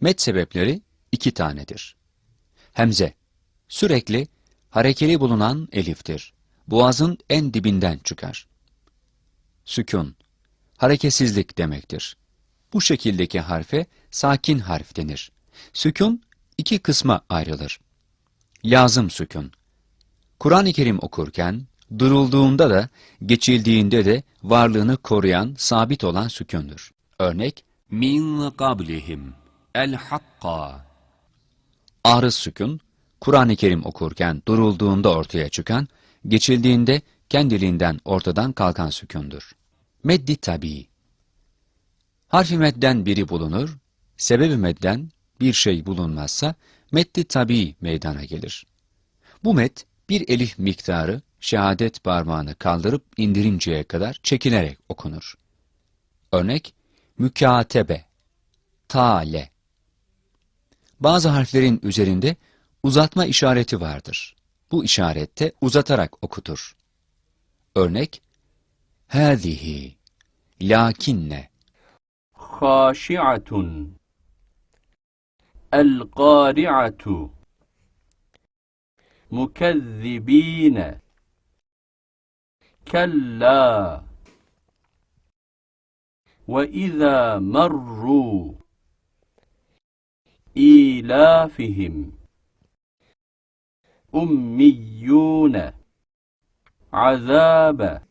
Met sebepleri iki tanedir. Hemze, sürekli harekeli bulunan eliftir. Boğazın en dibinden çıkar. Sükun, hareketsizlik demektir. Bu şekildeki harfe sakin harf denir. Sükun iki kısma ayrılır. Lazım sükun. Kur'an-ı Kerim okurken, durulduğunda da, geçildiğinde de varlığını koruyan, sabit olan sükundur. Örnek, min qablihim el hakka. Arız sükun, Kur'an-ı Kerim okurken durulduğunda ortaya çıkan, geçildiğinde kendiliğinden ortadan kalkan sükundur. Meddi tabii. Harfi medden biri bulunur, sebebi medden bir şey bulunmazsa meddi tabii meydana gelir. Bu met bir elif miktarı şehadet parmağını kaldırıp indirinceye kadar çekilerek okunur. Örnek mükatebe, tale. Bazı harflerin üzerinde uzatma işareti vardır. Bu işarette uzatarak okutur. Örnek Hâzihi Lakinne Haşi'atun El-Kâri'atu Mukezzibîne. Kella Ve izâ merrû. إيلافهم. أميون. عذاب